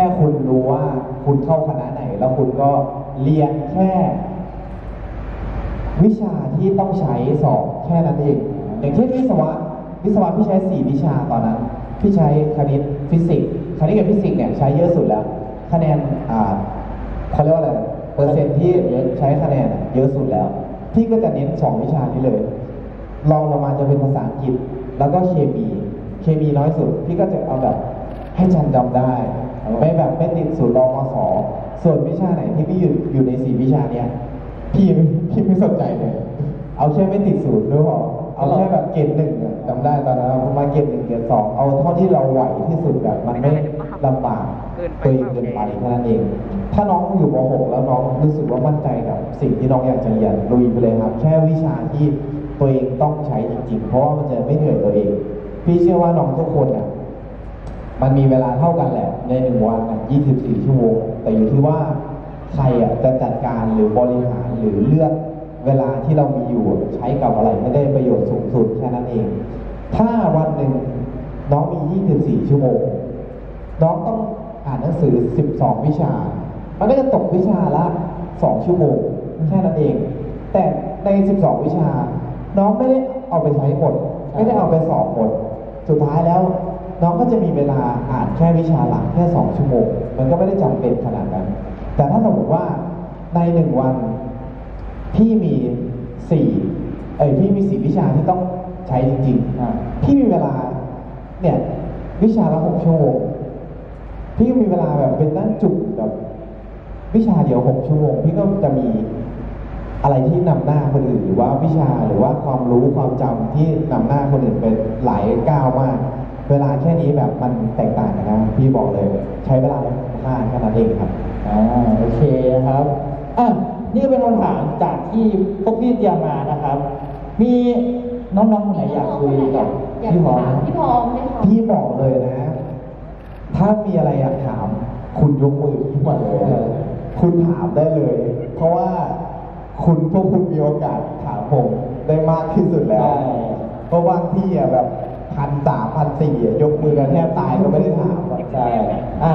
ค่คุณรู้ว่าคุณเข้าคณะไหน แล้วคุณก็เรียนแค่ วิชาที่ต้องใช้สอบแค่นั้นเอง อย่างเช่นวิศวะ วิศวะพี่ใช้สี่วิชาตอนนั้น พี่ใช้คณิตฟิสิกส์คณิตกับฟิสิกส์เนี่ยใช้เยอะสุดแล้ว คะแนนอ่าเขาเรียกว่าอะไรเปอร์เซ็นต์ที่ใช้คะแนนเยอะสุดแล้ว พี่ก็จะเน้นสองวิชานี้เลยลองลงมาจะเป็นภาษาอังกฤษ แล้วก็เคมี เคมีน้อยสุด พี่ก็จะเอาแบบให้จำจำได้ ไม่แบบไม่ติดสูตรรอมสส่วนวิชาไหนที่พี่อยู่อยู่ในสี่วิชาเนี้ยพี่ไม่พี่ไม่สนใจเลย เอาแค่ไม่ติดศูนย์ด้วยพอเอาแค่แบบเกรดหนึ่งอะจำได้ตอนนั้นประมาณเกรดหนึ่งเกรดสองเอาเท่าที่เราไหวที่สุดแบบมันไม่ลำบากตัวเองเกินไปแค่นั้นเอง ถ้าน้องอยู่ม .6 แล้วน้องรู้สึกว่ามั่นใจกับสิ่งที่น้องอยากจะเรียนลุยไปเลยครับ แค่วิชาที่ตัวเองต้องใช้จริงๆ เพราะว่ามันจะไม่เหนื่อยตัวเอง พี่เชื่อว่าน้องทุกคนอะ มันมีเวลาเท่ากันแหละในหนึ่งวันน่ะ24 ชั่วโมง แต่อยู่ที่ว่าใครอะจะจัดการหรือบริหารหรือเลือกเวลาที่เรามีอยู่ใช้กับอะไรไม่ได้ประโยชน์สูงสุดแค่นั้นเอง ถ้าวันหนึ่งน้องมี 24 ชั่วโมง น้องต้องอ่านหนังสือ 12 วิชา มันก็จะตกวิชาละ 2 ชั่วโมงแค่นั้นเอง แต่ใน 12 วิชา น้องไม่ได้เอาไปใช้หมด ไม่ได้เอาไปสอบหมด สุดท้ายแล้ว น้องก็จะมีเวลาอ่านแค่วิชาหลักแค่2ชั่วโมง มันก็ไม่ได้จำเป็นขนาดนั้น แต่ถ้าสมมติว่าในหนึ่งวันพี่มีสี่เอ้ยพี่มีสี่วิชาที่ต้องใช้จริงๆพี่มีเวลาเนี่ยวิชาละหกชั่วโมงพี่ก็มีเวลาแบบเป็นนั่งจุกแบบวิชาเดียวหกชั่วโมงพี่ก็จะมีอะไรที่นำหน้าคนอื่นหรือว่าวิชาหรือว่าความรู้ความจำที่นำหน้าคนอื่นเป็นหลายก้าวมาก เวลาแค่นี้แบบมันแตกต่างกันนะพี่บอกเลย ใช้เวลาค่าแค่นั้นเองครับอ่าโอเคนะครับอะนี่ก็เป็นคำถามจากที่พวกพี่เตรียมมานะครับ มีน้องๆคนไหนอยากคุยกับอยากพี่พร้อมถามไหมพี่พร้อมไหมคะพี่บอกเลยนะ ถ้ามีอะไรอยากถาม คุณยกมือขึ้นมาเลยคุณถามได้เลย เพราะว่าคุณพวกคุณมีโอกาสถามผมได้มากที่สุดแล้วใช่เพราะบางที่อะแบบ พันสามพันสี่อะยกมือกันแทบตายก็ไม่ได้ถามอะใช่อะ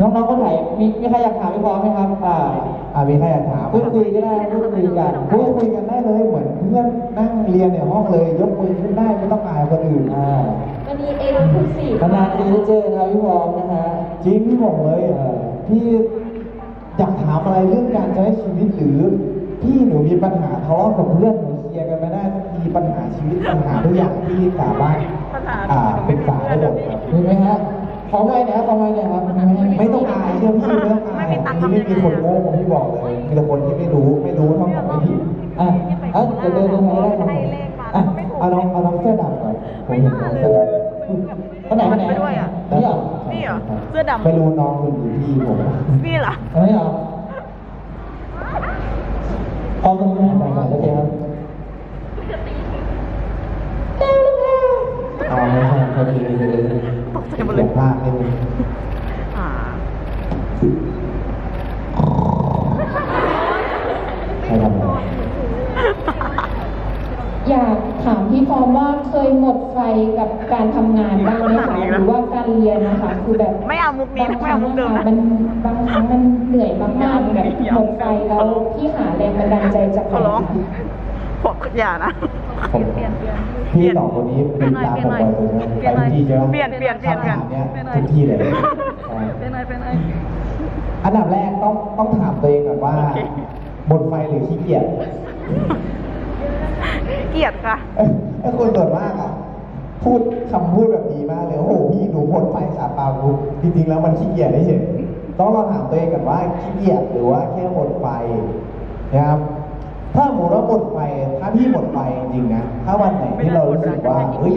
น้องๆคนไหนมีมีใครอยากถามพี่พร้อมไหมครับ อ่าอะมีใครอยากถามพูดคุยก็ได้พูดคุยกันพูดคุยกันได้เลยเหมือนเพื่อนนั่งเรียนในห้องเลย ยกมือขึ้นได้ไม่ต้องอายคนอื่นอ่าวันนี้เอ็กซ์คลูซีฟนานๆทีได้เจอนะครับพี่พร้อมนะฮะจริงพี่บอกเลยเออพี่อยากถามอะไรเรื่องการใช้ชีวิตหรือพี่หนูมีปัญหาทะเลาะกับเพื่อนหนู ปัญหาชีวิตปัญหาทุกอย่างที่สามารถปัญหาอ่าปรึกษาได้หมดครับมีไหมฮะขอไม่นะครับขอไม่นะครับไม่ไม่ไม่ต้องอายเชื่อพี่ไม่ต้องอายอันนี้ไม่มีคนโง่ผมพี่บอกเลยมีแต่คนที่ไม่รู้ไม่รู้เท่ากับไม่ผิดอะอะเดี๋ยวเดินลงมาได้ครับผมอะเอาน้องเอาน้องเสื้อดำก่อนผมเห็นน้องเสื้อดำคนไหนคนไหนไปด้วยอะนี่เหรอนี่เหรอเสื้อดำไม่รู้น้องคุณหรือพี่ผมนี่เหรออันนี้เหรอพร้อมตรงนี้นะโอเคครับ เอาไม่ใช่พอดีเลยตกใจหมดเลยพลาดนิดนึงอ่าใครทำอะไรอยากถามพี่พร้อมว่าเคยหมดไฟกับการทำงานบ้างไหมคะหรือว่าการเรียนนะคะ คือแบบไม่เอามุกนี้นะไม่เอามุกเดิมนะ มันบางครั้งมันเหนื่อยมากๆแบบหมดไฟแล้วพี่หาแรงบันดาลใจจากไหขอนร้อง คะ บอกอย่านะ ผมพี่สองคนนี้ปิดตาผมไปเลยนะไปทุกที่ใช่ไหมเปลี่ยนเปลี่ยนเปลี่ยน คำถามเนี้ยเปลี่ยนทุกที่เลยเป็นไรเป็นไรอันดับแรกต้องต้องถามตัวเองก่อนว่าโอเคหมดไฟหรือขี้เกียจ เกลียดค่ะ เอ้ยไอ้คนส่วนมากอะ พูดคำพูดแบบดีมากเลยโอ้โหพี่หนูหมดไฟขาเปล่ากูจริงๆแล้วมันขี้เกียจเฉยๆต้องลองถามตัวเองก่อนว่าขี้เกียจหรือว่าแค่หมดไฟนะครับ ถ้าหมดว่าหมดไฟถ้าพี่หมดไฟจริงนะ ถ้าวันไหนที่เรารู้สึกว่าเฮ้ย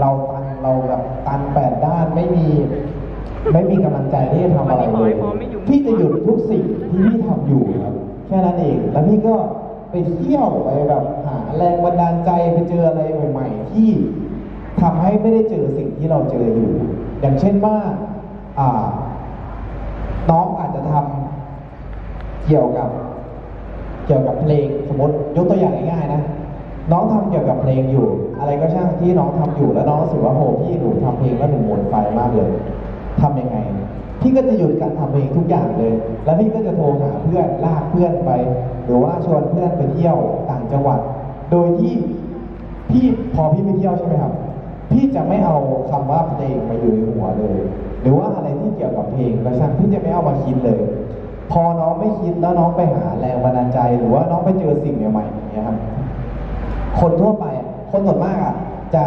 เราตันเราแบบตันแปดด้านไม่มี ไม่มีกำลังใจที่จะทำอะไรเลยพี่จะหยุดทุกสิ่งที่พี่ทำอยู่ครับแค่นั้นเองแล้วพี่ก็ไปเที่ยวไปแบบหาแรงบันดาลใจไปเจออะไรใหม่ๆ ที่ทำให้ไม่ได้เจอสิ่งที่เราเจออยู่ อย่างเช่นว่าอ่าน้องอาจจะทำเกี่ยวกับ เกี่ยวกับเพลงสมมติยกตัวอย่างง่ายๆนะ น้องทำเกี่ยวกับเพลงอยู่ อะไรก็ช่างที่น้องทำอยู่แล้วน้องรู้สึกว่าโหพี่หนูทำเพลงแล้วหนูหมดไฟมากเลยทำยังไง พี่ก็จะหยุดการทำเองทุกอย่างเลย แล้วพี่ก็จะโทรหาเพื่อนลากเพื่อนไป หรือว่าชวนเพื่อนไปเที่ยวต่างจังหวัด โดยที่พี่พอพี่ไปเที่ยวใช่ไหมครับ พี่จะไม่เอาคำว่าเพลงมาอยู่ในหัวเลย หรือว่าอะไรที่เกี่ยวกับเพลงกระช่างพี่จะไม่เอามาคิดเลย พอน้องไม่คิดแล้วน้องไปหาแรงบันดาลใจ หรือว่าน้องไปเจอสิ่งใหม่ๆอย่างเงี้ยครับคนทั่วไปคนส่วนมากอะจะ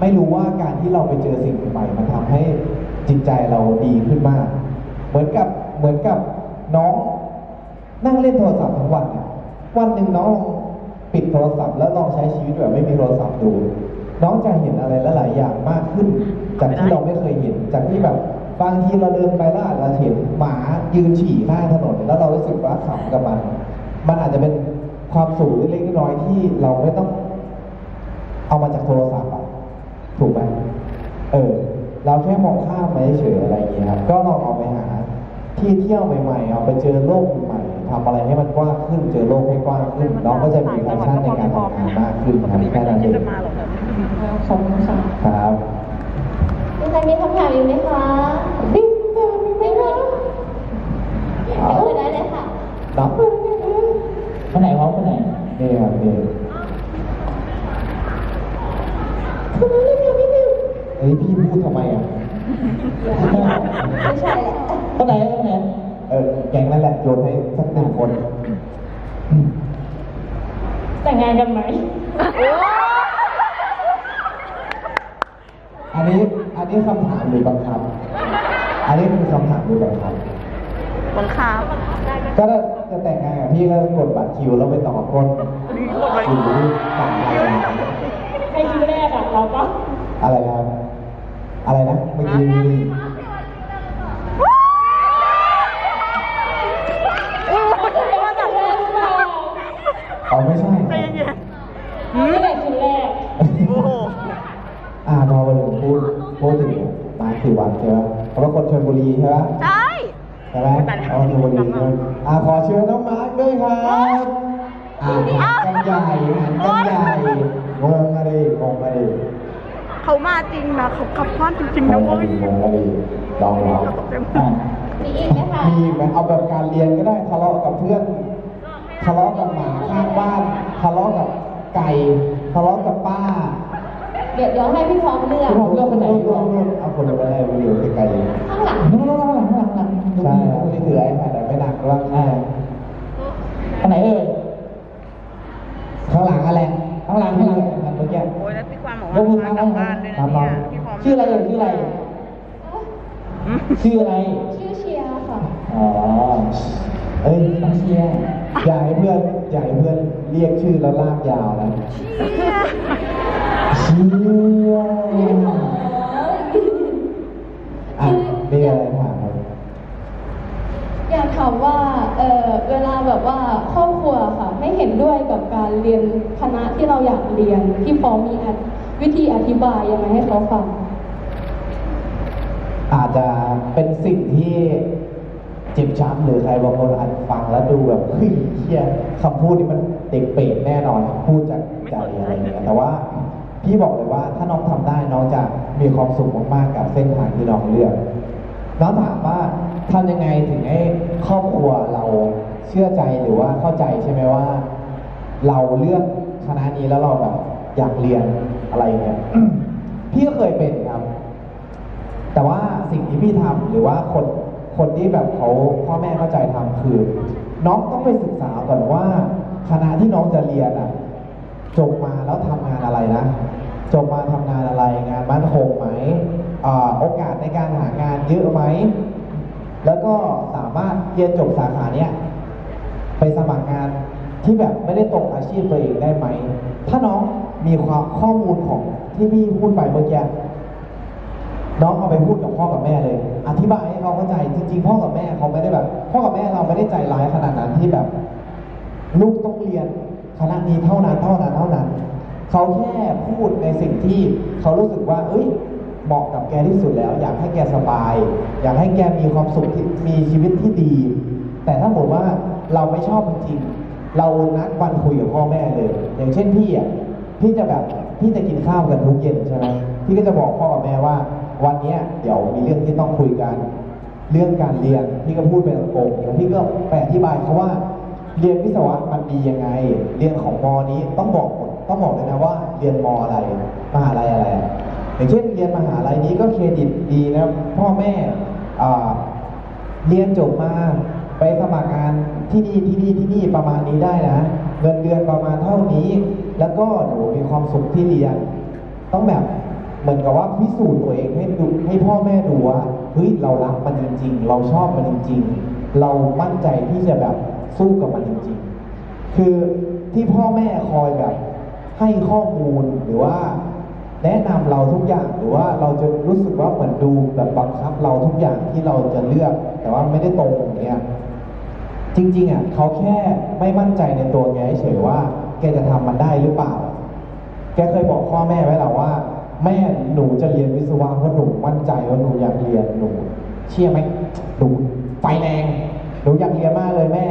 ไม่รู้ว่าการที่เราไปเจอสิ่งใหม่มันทำให้จิตใจเราดีขึ้นมาก เหมือนกับเหมือนกับน้องนั่งเล่นโทรศัพท์ทั้งวันวันหนึ่งน้องปิดโทรศัพท์แล้วลองใช้ชีวิตแบบไม่มีโทรศัพท์ดู น้องจะเห็นอะไรลหลายอย่างมากขึ้น จากที่เราไม่เคยเห็นจากที่แบบ บางทีเราเดินไปแล้วอาจจะเห็นหมายืนฉี่ข้างถนนแล้วเรารู้สึกว่าขำกับมัน มันอาจจะเป็นความสุขเล็กๆน้อยๆที่เราไม่ต้อง เอามาจากโทรศัพท์อะถูกไหมเออ เราแค่มองข้ามไปเฉยๆอะไรอย่างเงี้ยครับก็ลองเอาไปหา ที่เที่ยวใหม่ๆ เอาไปเจอโลกใหม่ๆทำอะไรให้มันกว้างขึ้น เจอโลกให้กว้างขึ้นน้องก็จะมีแพชชั่นในการทำงานมากขึ้นครับแค่นั้นเองจะมาหรอกขอบคุณค่ะครับมีใครมีคำถามอีกไหมคะไม่มีไม่มีเอได้เลยค่ะน้องคนไหนพร้อมคนไหนนี่ครับนี่เฮ้ยพี่พูดทำไมอะไม่ใช่แหละคนไหนคนไหนเออแกงนั่นแหละโยนให้สักหนึ่งคน แต่งงานกันไหมอันนี้อันนี้คำถามหรือบังคับ อันนี้คือคำถามหรือบังคับบังคับก็ถ้าจะแต่งงานกับพี่ก็กดบัตรคิวแล้วไปต่อกดคิวที่ต่างอะไรนะให้คิวแรกอะเราก็อะไรนะครับอะไรนะเมื่อกี้มี ว่าแต่แรกหรือเปล่า อ๋อไม่ใช่ ใจเย็น ไม่ได้คิวแรก ๆโอ้โห อ่าพอวันหนึ่งพูดพูดถึงมาสี่วันใช่ไหมเพราะว่าคน ชลบุรีใช่ไหมใช่ใช่ไหมเอาชลบุรีใช่ไหมอ่าขอเชิญน้องมาร์คด้วยครับอ่าหารกันใหญ่หารกันใหญ่งงอะไรงงอะไรเขามาจริงนะเขาขับพลาดจริงๆงนะงเว้อะไรยงงอะไรลองลองอ่ามีอีกไหมคะมีไหมเอาแบบการเรียนก็ได้ทะเลาะกับเพื่อนทะเลาะกับหมาข้างบ้านทะเลาะกับไก่ทะเลาะกับป้า เดี๋ยวเดี๋ยวให้พี่พร้อมเลือกคุณเลือกคนไหนร่วมร่วมเอาคนไปได้ไปอยู่ไกลข้ ชื่ออะไร ชื่อเชียร์ค่ะ อ๋อ เอ้ยน้องเชียร์อย่าให้เพื่อนอย่าให้เพื่อนเรียกชื่อแล้วลากยาวนะเชียอะนี่อะไรถามครับอยากถามว่า เออเวลาแบบว่าครอบครัวค่ะ ไม่เห็นด้วยกับการเรียนคณะที่เราอยากเรียน พี่พร้อมมีอธิวิธีอธิบายยังไงให้เขาฟังอา จจะเป็นสิ่งที่เจ็บช้ำหรือใครบางคนอาจฟังแล้วดูแบบเฮ้ยเฮียคำพูดนี้มันเด็กเปรตแน่นอนพูดจากใจอะไรอย่างเงี้ยแต่ว่าพี่บอกเลยว่าถ้าน้องทำได้น้องจะมีความสุขมากๆกับเส้นทางที่น้องเลือกน้องถามว่าทำยังไงถึงให้ครอบครัวเราเชื่อใจหรือว่าเข้าใจใช่ไหมว่า เราเลือกคณะนี้แล้วเราแบบอยากเรียนอะไรเงี้ยพี่ก็เคยเป็นครับ แต่ว่าสิ่งที่พี่ทำหรือว่าคนคนที่แบบเขาพ่อแม่เข้าใจทำคือ น้องต้องไปศึกษาก่อนว่าคณะที่น้องจะเรียนอะจบมาแล้วทำงานอะไรนะจบมาทำงานอะไรงานมั่นคงไหมอโอกาสในการหางานเยอะไหมแล้วก็สามารถเรียนจบสาขาเนี้ยไปสมัครงานที่แบบไม่ได้ตรงอาชีพตัวเองได้ไหม ถ้าน้องมีความข้อมูลของที่พี่พูดไปเมื่อกี้ น้องเอาไปพูดกับพ่อกับแม่เลย อธิบายให้เขาเข้าใจจริง ๆ พ่อกับแม่เขาไม่ได้แบบ พ่อกับแม่เราไม่ได้ใจร้ายขนาดนั้นที่แบบ ลูกต้องเรียนคณะนี้เท่านั้นเท่านั้นเท่านั้น เขาแค่พูดในสิ่งที่เขารู้สึกว่า เอ้ยเหมาะกับแกที่สุดแล้ว อยากให้แกสบาย อยากให้แกมีความสุขมีชีวิตที่ดี แต่ถ้าบอกว่าเราไม่ชอบจริงเรานัดวันคุยกับพ่อแม่เลย อย่างเช่นพี่อะพี่จะแบบพี่จะกินข้าวกันทุกเย็นใช่ไหมพี่ก็จะบอกพ่อกับแม่ว่า วันนี้เดี๋ยวมีเรื่องที่ต้องคุยกัน เรื่องการเรียนพี่ก็พูดไปตรงๆแล้วพี่ก็ไปอธิบายเขาว่า เรียนวิศวะมันดียังไง เรียนของมอนี้ต้องบอกต้องบอกเลยนะว่า เรียนมออะไรมหาลัยอะไร อย่างเช่นเรียนมหาลัยนี้ก็เครดิตดีนะพ่อแม่เรียนจบมาไปสมัครงานที่นี่ที่นี่ที่นี่ประมาณนี้ได้นะเงินเดือนประมาณเท่านี้ แล้วก็หนูมีความสุขที่เรียน ต้องแบบ เหมือนกับว่าพิสูจน์ตัวเองให้ดูให้พ่อแม่ดูว่าเฮ้ยเรารักมันจริงๆ เราชอบมันจริงๆ เรามั่นใจที่จะแบบสู้กับมันจริงๆ คือที่พ่อแม่คอยแบบให้ข้อมูลหรือว่า แนะนำเราทุกอย่างหรือว่าเราจะรู้สึกว่าเหมือนดูแบบบังคับเราทุกอย่างที่เราจะเลือก แต่ว่าไม่ได้ตรงอย่างเงี้ยจริงๆอะเขาแค่ไม่มั่นใจในตัวแกเฉยว่า แกจะทำมันได้หรือเปล่า แกเคยบอกพ่อแม่ไว้แล้วว่า จะเรียนวิศวะเพราะหนูมั่นใจว่าหนูอยากเรียนหนู เชื่อไหมหนูไฟแรงหนูอยากเรียนมากเลยแม่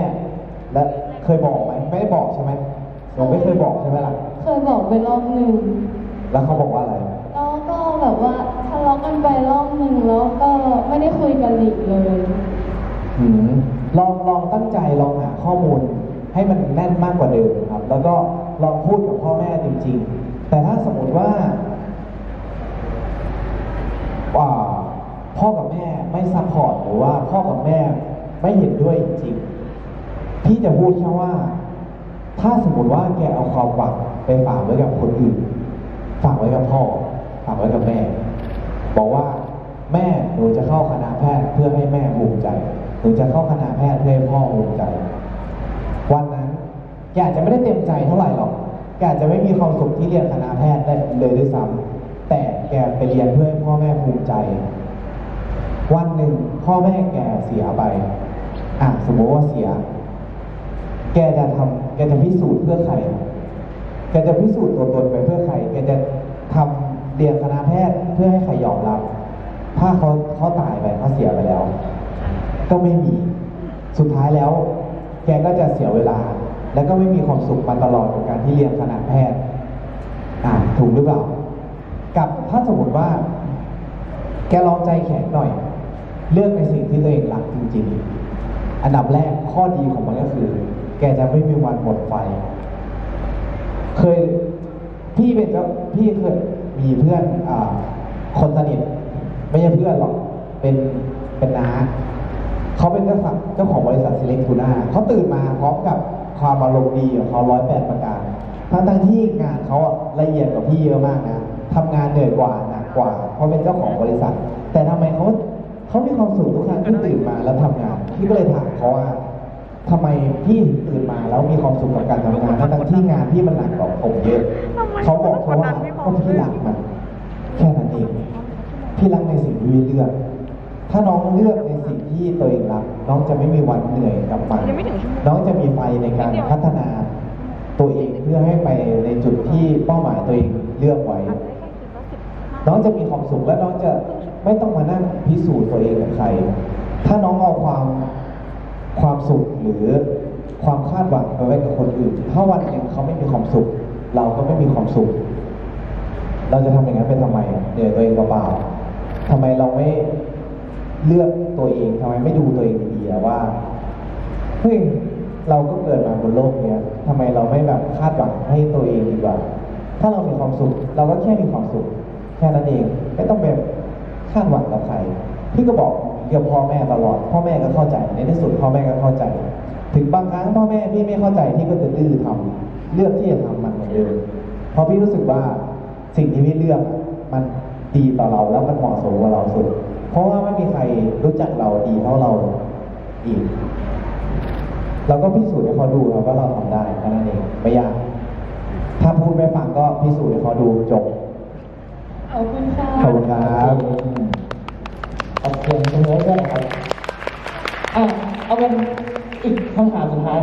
และเคยบอกไหมไม่ได้บอกใช่ไหมหนูไม่เคยบอกใช่ไหมล่ะ เคยบอกไปรอบหนึ่งแล้วเขาบอกว่าอะไร แล้วก็แบบว่าทะเลาะกันไปรอบหนึ่งแล้วก็ไม่ได้คุยกันอีกเลยอืมลองลองตั้งใจลองหาข้อมูล ให้มันแน่นมากกว่าเดิมครับ แล้วก็ลองพูดกับพ่อแม่จริง ๆ แต่ถ้าสมมติว่า ว่าพ่อกับแม่ไม่ซัพพอร์ตหรือว่าพ่อกับแม่ไม่เห็นด้วยจริงๆพี่จะพูดแค่ว่า ถ้าสมมติว่าแกเอาความหวังไปฝากไว้กับคนอื่น ฝากไว้กับพ่อ ฝากไว้กับแม่ บอกว่าแม่หนูจะเข้าคณะแพทย์เพื่อให้แม่ภูมิใจ หนูจะเข้าคณะแพทย์เพื่อให้พ่อภูมิใจ วันนั้นแกอาจจะไม่ได้เต็มใจเท่าไหร่หรอกแกอาจจะไม่มีความสุขที่เรียนคณะแพทย์ได้เลยด้วยซ้ำแต่ แกไปเรียนเพื่อให้พ่อแม่ภูมิใจ วันหนึ่งพ่อแม่แกเสียไป อะสมมติว่าเสีย แกจะทำแกจะพิสูจน์เพื่อใคร แกจะพิสูจน์ตัวตนไปเพื่อใคร แกจะทำเรียนคณะแพทย์เพื่อให้ใครยอมรับ ถ้าเขาเขาตายไปเขาเสียไปแล้ว ก็ไม่มี สุดท้ายแล้ว แกก็จะเสียเวลา แล้วก็ไม่มีความสุขมาตลอดกับการที่เรียนคณะแพทย์ อ่าถูกหรือเปล่า กับถ้าสมมติว่า แกลองใจแข็งหน่อย เลือกในสิ่งที่ตัวเองรักจริง ๆ อันดับแรกข้อดีของมันก็คือ แกจะไม่มีวันหมดไฟ เคยพี่เป็นเจ้าพี่เคยมีเพื่อนอ่าคนสนิทไม่ใช่เพื่อนหรอกเป็นเป็นน้าเขาเป็นเจ้าของเจ้าของบริษัทซิเล็กทูน่าเขาตื่นมาพร้อมกับความอารมณ์ดีของเขาร้อยแปดประการทั้งทั้งๆที่งานเขาละเอียดกว่าพี่เยอะมากนะ ทำงานเหนื่อยกว่าหนักกว่า เพราะเป็นเจ้าของบริษัท แต่ทำไมเขาเขามีความสุขทุกครั้งที่ตื่นมาแล้วทำงานพี่ก็เลยถามเขาว่าทำไมพี่ถึงตื่นมาแล้วมีความสุขกับการทำงานทั้งๆที่งานพี่มันหนักกว่าผมเยอะทำไมเขาบอกแค่ว่าคนนั้นไม่พอก็พี่รักมันแค่นั้นเองพี่รักในสิ่งที่พี่เลือกถ้าน้องเลือกในสิ่งที่ตัวเองรักน้องจะไม่มีวันเหนื่อยกับมันยังไม่ถึงชั่วโมงน้องจะมีไฟในการพัฒนาตัวเองเพื่อให้ไปในจุดที่เป้าหมายตัวเองเลือกไว้ น้องจะมีความสุขและน้องจะไม่ต้องมานั่งพิสูจน์ตัวเองกับใคร ถ้าน้องเอาความความสุขหรือความคาดหวังไปไว้กับคนอื่น ถ้าวันหนึ่งเขาไม่มีความสุข เราก็ไม่มีความสุข เราจะทำอย่างนั้นไปทำไมเหนื่อยตัวเองเปล่าๆทำไมเราไม่เลือกตัวเองทำไมไม่ดูตัวเองดีๆว่าเฮ้ยเราก็เกิดมาบนโลกเนี้ยทำไมเราไม่แบบคาดหวังให้ตัวเองดีกว่า ถ้าเรามีความสุข เราก็แค่มีความสุข แค่นั้นเองไม่ต้องแบบคาดหวังกับใครพี่ก็บอกกับพ่อแม่ตลอด พ่อแม่ก็เข้าใจในที่สุดพ่อแม่ก็เข้าใจ ถึงบางครั้งพ่อแม่พี่ไม่เข้าใจพี่ก็จะดื้อทำเลือกที่จะทำมันเหมือนเดิมเพราะพี่รู้สึกว่าสิ่งที่พี่เลือกมันดีต่อเราแล้วมันเหมาะสมกับเราสุด เพราะว่าไม่มีใครรู้จักเราดีเท่าเราอีกเราก็พิสูจน์ให้เขาดูครับว่าเราทำได้แค่นั้นเองไม่ยาก ถ้าพูดไม่ฟังก็พิสูจน์ให้เขาดูจบ อบคุณค่ะขอบคุณครับขอบคุณเสมอด้วยนะครับอะเอาเป็นอีกคำถามสุดท้าย